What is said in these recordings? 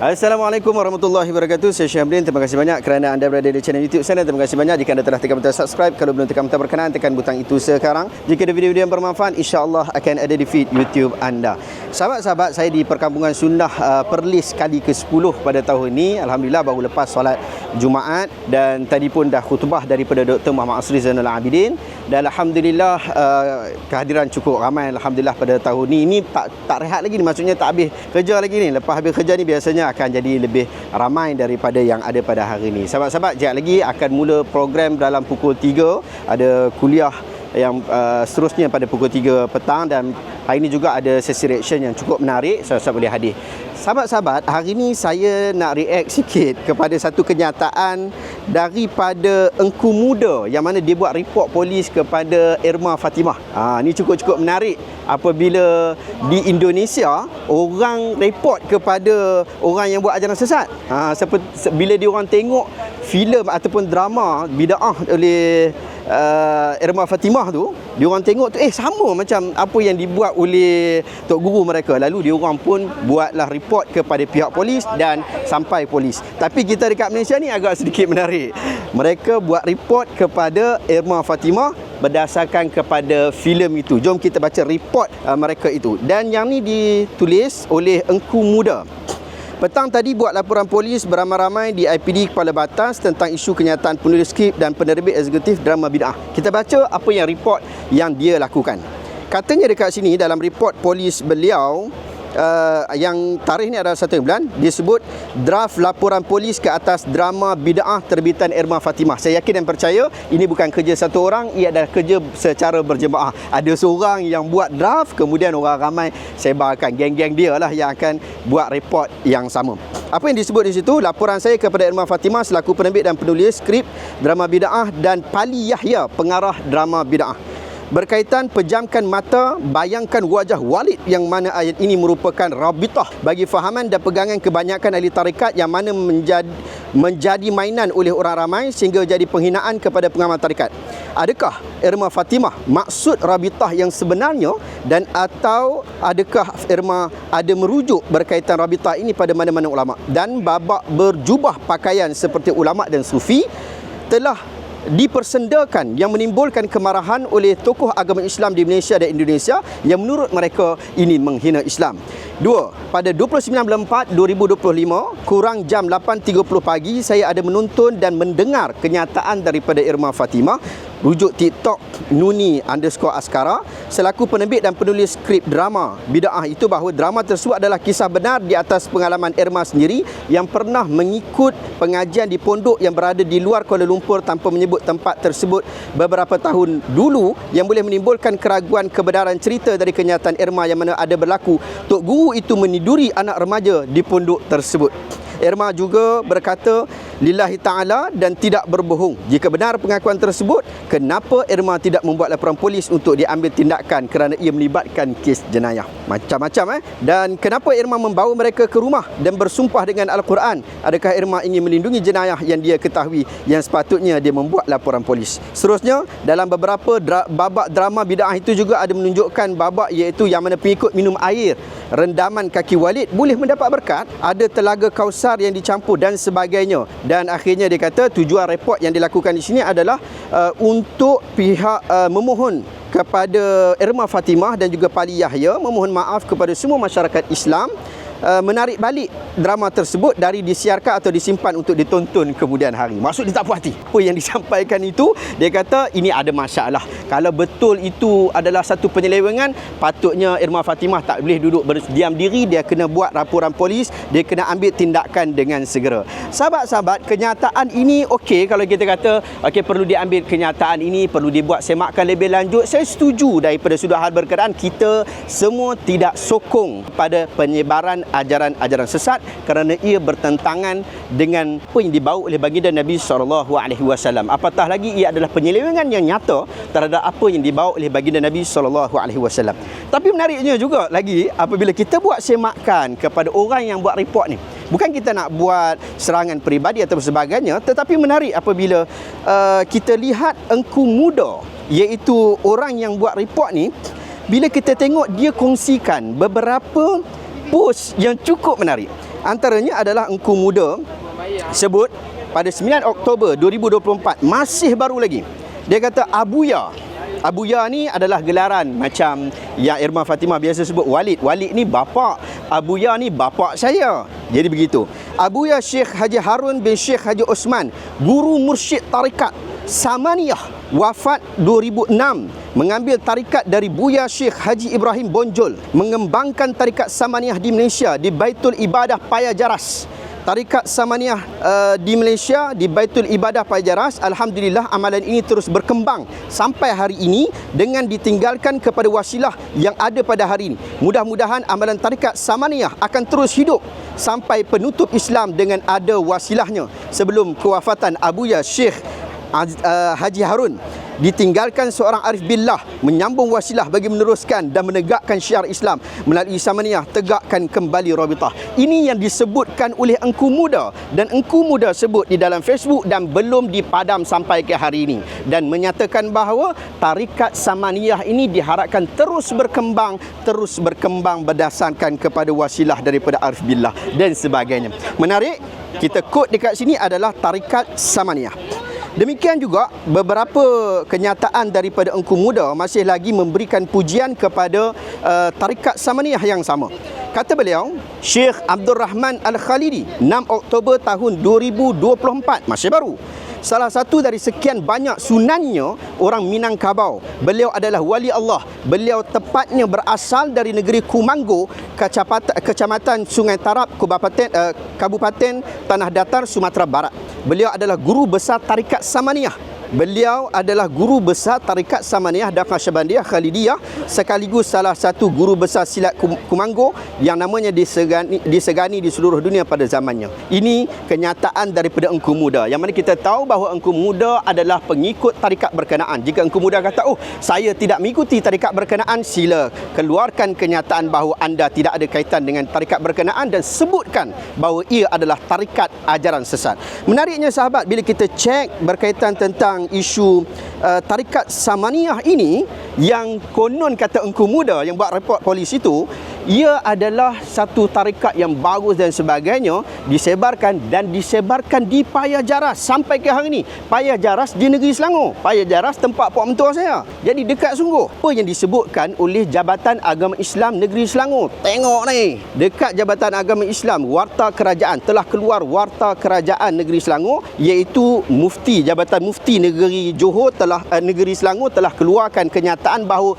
Assalamualaikum warahmatullahi wabarakatuh. Saya Syamrin. Terima kasih banyak kerana anda berada di channel YouTube saya. Terima kasih banyak jika anda telah tekan butang subscribe. Kalau belum tekan butang berkenan, tekan butang itu sekarang. Jika ada video-video yang bermanfaat, insya-Allah akan ada di feed YouTube anda. Sahabat-sahabat, saya di perkampungan Sunnah uh, Perlis kali ke-10 pada tahun ini. Alhamdulillah baru lepas solat Jumaat dan tadi pun dah khutbah daripada Dr. Muhammad Asri Zainul Abidin dan alhamdulillah uh, kehadiran cukup ramai alhamdulillah pada tahun ini. Ini tak tak rehat lagi ni maksudnya tak habis kerja lagi ni. Lepas habis kerja ni biasanya akan jadi lebih ramai daripada yang ada pada hari ini. Sahabat-sahabat, sekejap lagi akan mula program dalam pukul 3. Ada kuliah yang uh, seterusnya pada pukul 3 petang dan hari ini juga ada sesi reaction yang cukup menarik. Sahabat-sahabat boleh hadir. Sahabat-sahabat, hari ini saya nak react sikit kepada satu kenyataan daripada Engku Muda yang mana dia buat report polis kepada Irma Fatimah. Ha, ini cukup-cukup menarik apabila di Indonesia orang report kepada orang yang buat ajaran sesat. Ha, seperti, bila dia orang tengok filem ataupun drama bid'ah oleh uh, Irma Fatimah tu dia orang tengok tu eh sama macam apa yang dibuat oleh tok guru mereka lalu dia orang pun buatlah report kepada pihak polis dan sampai polis. Tapi kita dekat Malaysia ni agak sedikit menarik. Mereka buat report kepada Irma Fatimah berdasarkan kepada filem itu. Jom kita baca report uh, mereka itu. Dan yang ni ditulis oleh Engku Muda. Petang tadi buat laporan polis beramai-ramai di IPD Kepala Batas tentang isu kenyataan penulis skrip dan penerbit eksekutif drama bid'ah. Kita baca apa yang report yang dia lakukan. Katanya dekat sini dalam report polis beliau uh, yang tarikh ni adalah satu bulan disebut draft laporan polis ke atas drama bid'ah terbitan Irma Fatimah. Saya yakin dan percaya ini bukan kerja satu orang, ia adalah kerja secara berjemaah. Ada seorang yang buat draft kemudian orang ramai sebarkan geng-geng dia lah yang akan buat report yang sama. Apa yang disebut di situ? Laporan saya kepada Irma Fatimah selaku penerbit dan penulis skrip drama bid'ah dan Pali Yahya pengarah drama bid'ah berkaitan pejamkan mata bayangkan wajah Walid yang mana ayat ini merupakan rabitah bagi fahaman dan pegangan kebanyakan ahli tarikat yang mana menjadi menjadi mainan oleh orang ramai sehingga jadi penghinaan kepada pengamal tarikat. Adakah Irma Fatimah maksud rabitah yang sebenarnya dan atau adakah Irma ada merujuk berkaitan rabitah ini pada mana-mana ulama? Dan babak berjubah pakaian seperti ulama dan sufi telah dipersendakan yang menimbulkan kemarahan oleh tokoh agama Islam di Malaysia dan Indonesia yang menurut mereka ini menghina Islam. Dua, pada 29 bulan 4 2025 kurang jam 8.30 pagi saya ada menonton dan mendengar kenyataan daripada Irma Fatimah rujuk TikTok Nuni underscore Askara selaku penerbit dan penulis skrip drama bida'ah itu bahawa drama tersebut adalah kisah benar di atas pengalaman Irma sendiri yang pernah mengikut pengajian di pondok yang berada di luar Kuala Lumpur tanpa menyebut tempat tersebut beberapa tahun dulu yang boleh menimbulkan keraguan kebenaran cerita dari kenyataan Irma yang mana ada berlaku Tok Guru itu meniduri anak remaja di pondok tersebut. Irma juga berkata lillahi ta'ala dan tidak berbohong. Jika benar pengakuan tersebut, kenapa Irma tidak membuat laporan polis untuk diambil tindakan kerana ia melibatkan kes jenayah? Macam-macam eh. Dan kenapa Irma membawa mereka ke rumah dan bersumpah dengan Al-Quran? Adakah Irma ingin melindungi jenayah yang dia ketahui yang sepatutnya dia membuat laporan polis? Seterusnya, dalam beberapa dra- babak drama bid'ah itu juga ada menunjukkan babak iaitu yang mana pengikut minum air rendaman kaki Walid boleh mendapat berkat. Ada telaga kausar yang dicampur dan sebagainya. Dan akhirnya dia kata tujuan report yang dilakukan di sini adalah uh, untuk pihak uh, memohon kepada Irma Fatimah dan juga Pali Yahya memohon maaf kepada semua masyarakat Islam uh, menarik balik drama tersebut dari disiarkan atau disimpan untuk ditonton kemudian hari. Maksud dia tak puas hati. Apa yang disampaikan itu, dia kata ini ada masalah. Kalau betul itu adalah satu penyelewengan, patutnya Irma Fatimah tak boleh duduk berdiam diri, dia kena buat laporan polis, dia kena ambil tindakan dengan segera. Sahabat-sahabat, kenyataan ini okey kalau kita kata okey perlu diambil kenyataan ini, perlu dibuat semakkan lebih lanjut. Saya setuju daripada sudut hal berkenaan kita semua tidak sokong pada penyebaran ajaran-ajaran sesat kerana ia bertentangan dengan apa yang dibawa oleh baginda Nabi wasallam. Apatah lagi ia adalah penyelewengan yang nyata terhadap apa yang dibawa oleh baginda Nabi wasallam. Tapi menariknya juga lagi apabila kita buat semakan kepada orang yang buat report ni. Bukan kita nak buat serangan peribadi atau sebagainya, tetapi menarik apabila uh, kita lihat engku muda iaitu orang yang buat report ni bila kita tengok dia kongsikan beberapa post yang cukup menarik. Antaranya adalah Engku Muda sebut pada 9 Oktober 2024 masih baru lagi. Dia kata Abuya Abuya ni adalah gelaran macam yang Irma Fatimah biasa sebut Walid. Walid ni bapa. Abuya ni bapa saya. Jadi begitu. Abuya Syekh Haji Harun bin Syekh Haji Osman, guru mursyid tarikat Samaniyah, wafat 2006 mengambil tarikat dari Buya Syekh Haji Ibrahim Bonjol mengembangkan tarikat Samaniyah di Malaysia di Baitul Ibadah Paya Jaras Tarikat Samaniyah uh, di Malaysia di Baitul Ibadah Pajaras alhamdulillah amalan ini terus berkembang sampai hari ini dengan ditinggalkan kepada wasilah yang ada pada hari ini. Mudah-mudahan amalan tarikat Samaniyah akan terus hidup sampai penutup Islam dengan ada wasilahnya sebelum kewafatan Abuya Syekh uh, Haji Harun ditinggalkan seorang arif billah menyambung wasilah bagi meneruskan dan menegakkan syiar Islam. Melalui Samaniyah tegakkan kembali Rabitah. Ini yang disebutkan oleh Engku Muda dan Engku Muda sebut di dalam Facebook dan belum dipadam sampai ke hari ini. Dan menyatakan bahawa tarikat Samaniyah ini diharapkan terus berkembang terus berkembang berdasarkan kepada wasilah daripada arif billah dan sebagainya. Menarik kita kod dekat sini adalah tarikat Samaniyah Demikian juga beberapa kenyataan daripada Engku Muda masih lagi memberikan pujian kepada uh, tarikat Samaniyah yang sama. Kata beliau, Syekh Abdul Rahman Al-Khalidi 6 Oktober tahun 2024, masih baru. Salah satu dari sekian banyak sunannya orang Minangkabau. Beliau adalah wali Allah. Beliau tepatnya berasal dari negeri Kumanggo, kecamatan Sungai Tarap, Kabupaten, uh, Kabupaten Tanah Datar, Sumatera Barat. Beliau adalah guru besar tarikat Samaniyah Beliau adalah guru besar Tarikat Samaniyah dan Khashabandiyah Khalidiyah sekaligus salah satu guru besar silat Kumanggo yang namanya disegani, disegani di seluruh dunia pada zamannya. Ini kenyataan daripada Engku Muda. Yang mana kita tahu bahawa Engku Muda adalah pengikut tarikat berkenaan. Jika Engku Muda kata, oh saya tidak mengikuti tarikat berkenaan, sila keluarkan kenyataan bahawa anda tidak ada kaitan dengan tarikat berkenaan dan sebutkan bahawa ia adalah tarikat ajaran sesat. Menariknya sahabat, bila kita cek berkaitan tentang tentang isu uh, tarikat Samaniyah ini yang konon kata Engku Muda yang buat report polis itu ia adalah satu tarikat yang bagus dan sebagainya disebarkan dan disebarkan di Paya Jaras sampai ke hari ini. Paya Jaras di negeri Selangor. Paya Jaras tempat puak mentua saya. Jadi dekat sungguh. Apa yang disebutkan oleh Jabatan Agama Islam Negeri Selangor? Tengok ni. Dekat Jabatan Agama Islam Warta Kerajaan telah keluar Warta Kerajaan Negeri Selangor iaitu Mufti Jabatan Mufti Negeri Johor telah uh, Negeri Selangor telah keluarkan kenyataan bahawa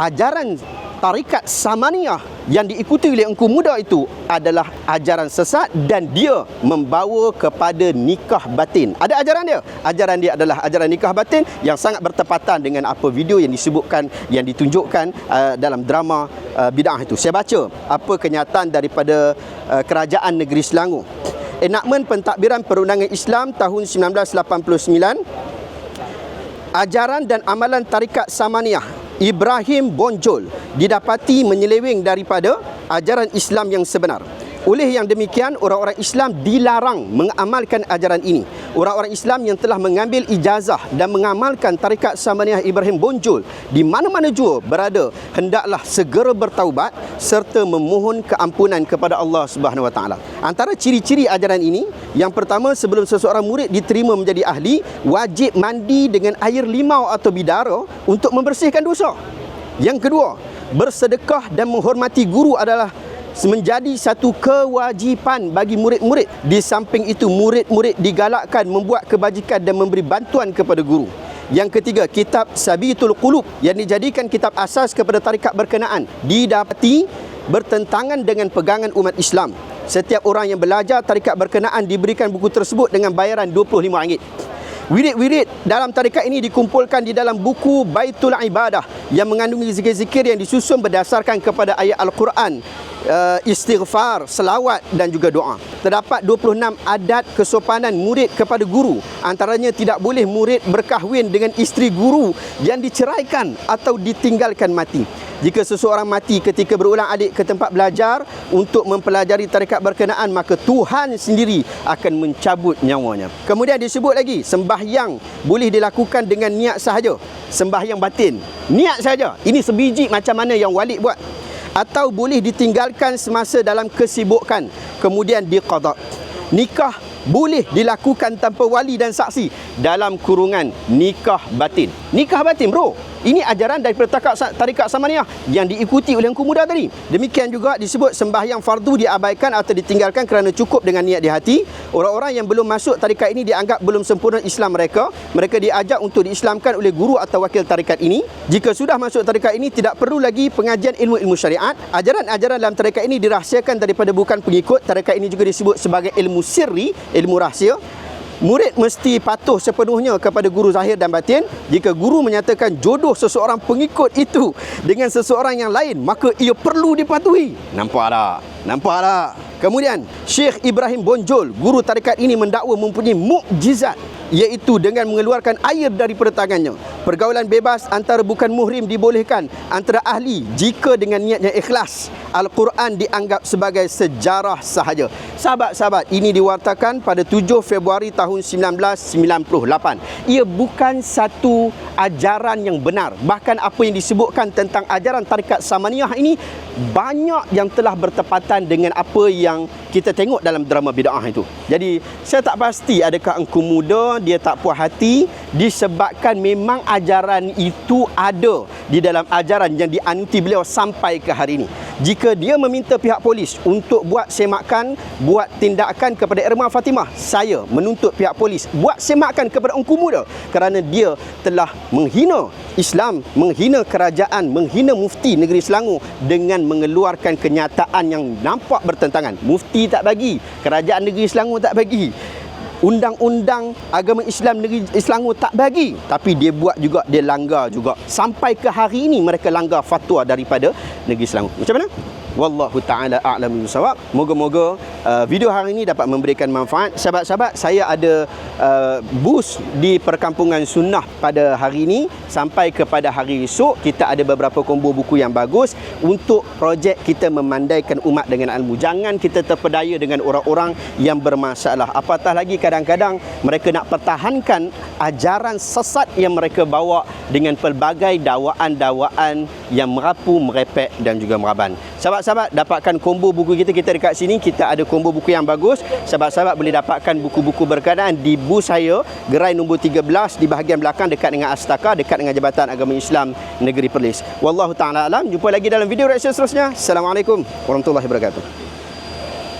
ajaran tarikat Samaniyah yang diikuti oleh Engku Muda itu adalah ajaran sesat dan dia membawa kepada nikah batin. Ada ajaran dia? Ajaran dia adalah ajaran nikah batin yang sangat bertepatan dengan apa video yang disebutkan yang ditunjukkan uh, dalam drama uh, bid'ah itu. Saya baca apa kenyataan daripada uh, kerajaan negeri Selangor. Enakmen pentadbiran perundangan Islam tahun 1989 ajaran dan amalan tarikat Samaniyah Ibrahim Bonjol didapati menyeleweng daripada ajaran Islam yang sebenar. Oleh yang demikian, orang-orang Islam dilarang mengamalkan ajaran ini. Orang-orang Islam yang telah mengambil ijazah dan mengamalkan tarikat Samaniyah Ibrahim Bonjol di mana-mana jua berada, hendaklah segera bertaubat serta memohon keampunan kepada Allah Subhanahu Wa Taala. Antara ciri-ciri ajaran ini, yang pertama sebelum seseorang murid diterima menjadi ahli, wajib mandi dengan air limau atau bidara untuk membersihkan dosa. Yang kedua, bersedekah dan menghormati guru adalah menjadi satu kewajipan bagi murid-murid. Di samping itu, murid-murid digalakkan membuat kebajikan dan memberi bantuan kepada guru. Yang ketiga, kitab Sabitul Qulub yang dijadikan kitab asas kepada tarikat berkenaan didapati bertentangan dengan pegangan umat Islam. Setiap orang yang belajar tarikat berkenaan diberikan buku tersebut dengan bayaran RM25. Wirid-wirid dalam tarikat ini dikumpulkan di dalam buku Baitul Ibadah yang mengandungi zikir-zikir yang disusun berdasarkan kepada ayat Al-Quran uh, istighfar, selawat dan juga doa. Terdapat 26 adat kesopanan murid kepada guru. Antaranya tidak boleh murid berkahwin dengan isteri guru yang diceraikan atau ditinggalkan mati. Jika seseorang mati ketika berulang alik ke tempat belajar untuk mempelajari tarikat berkenaan maka Tuhan sendiri akan mencabut nyawanya. Kemudian disebut lagi sembahyang boleh dilakukan dengan niat sahaja. Sembahyang batin. Niat sahaja. Ini sebiji macam mana yang walid buat. Atau boleh ditinggalkan semasa dalam kesibukan kemudian diqada. Nikah boleh dilakukan tanpa wali dan saksi dalam kurungan nikah batin. Nikah batin bro. Ini ajaran daripada tarikat, tarikat Samaniyah yang diikuti oleh Engku Muda tadi. Demikian juga disebut sembahyang fardu diabaikan atau ditinggalkan kerana cukup dengan niat di hati. Orang-orang yang belum masuk tarikat ini dianggap belum sempurna Islam mereka. Mereka diajak untuk diislamkan oleh guru atau wakil tarikat ini. Jika sudah masuk tarikat ini tidak perlu lagi pengajian ilmu-ilmu syariat. Ajaran-ajaran dalam tarikat ini dirahsiakan daripada bukan pengikut. Tarikat ini juga disebut sebagai ilmu sirri, ilmu rahsia. Murid mesti patuh sepenuhnya kepada guru zahir dan batin. Jika guru menyatakan jodoh seseorang pengikut itu dengan seseorang yang lain, maka ia perlu dipatuhi. Nampak tak? Nampak tak? Kemudian, Syekh Ibrahim Bonjol, guru tarikat ini mendakwa mempunyai mukjizat iaitu dengan mengeluarkan air daripada tangannya. Pergaulan bebas antara bukan muhrim dibolehkan antara ahli jika dengan niat yang ikhlas. Al-Quran dianggap sebagai sejarah sahaja. Sahabat-sahabat, ini diwartakan pada 7 Februari tahun 1998. Ia bukan satu ajaran yang benar. Bahkan apa yang disebutkan tentang ajaran tarikat Samaniyah ini banyak yang telah bertepatan dengan apa yang kita tengok dalam drama bid'ah itu. Jadi, saya tak pasti adakah engkau muda dia tak puas hati disebabkan memang ajaran itu ada di dalam ajaran yang dianuti beliau sampai ke hari ini. Jika dia meminta pihak polis untuk buat semakan, buat tindakan kepada Irma Fatimah, saya menuntut pihak polis buat semakan kepada Engku Muda kerana dia telah menghina Islam, menghina kerajaan, menghina mufti negeri Selangor dengan mengeluarkan kenyataan yang nampak bertentangan. Mufti tak bagi, kerajaan negeri Selangor tak bagi undang-undang agama Islam negeri Selangor tak bagi. Tapi dia buat juga dia langgar juga. Sampai ke hari ini mereka langgar fatwa daripada negeri Selangor macam mana wallahu taala a'lam bisawab moga-moga uh, video hari ini dapat memberikan manfaat. Sahabat-sahabat saya ada uh, boost di perkampungan sunnah pada hari ini. Sampai kepada hari esok kita ada beberapa combo buku yang bagus. Untuk projek kita memandaikan umat dengan ilmu. Jangan kita terpedaya dengan orang-orang yang bermasalah. Apatah lagi kadang-kadang mereka nak pertahankan ajaran sesat yang mereka bawa dengan pelbagai dakwaan-dakwaan yang merapu, merepek dan juga meraban. Sahabat-sahabat, dapatkan combo buku kita kita dekat sini. Kita ada combo buku yang bagus. Sahabat-sahabat boleh dapatkan buku-buku berkenaan di bus saya, gerai nombor 13 di bahagian belakang dekat dengan Astaka, dekat dengan Jabatan Agama Islam Negeri Perlis. Wallahu taala alam. Jumpa lagi dalam video reaction seterusnya. Assalamualaikum warahmatullahi wabarakatuh.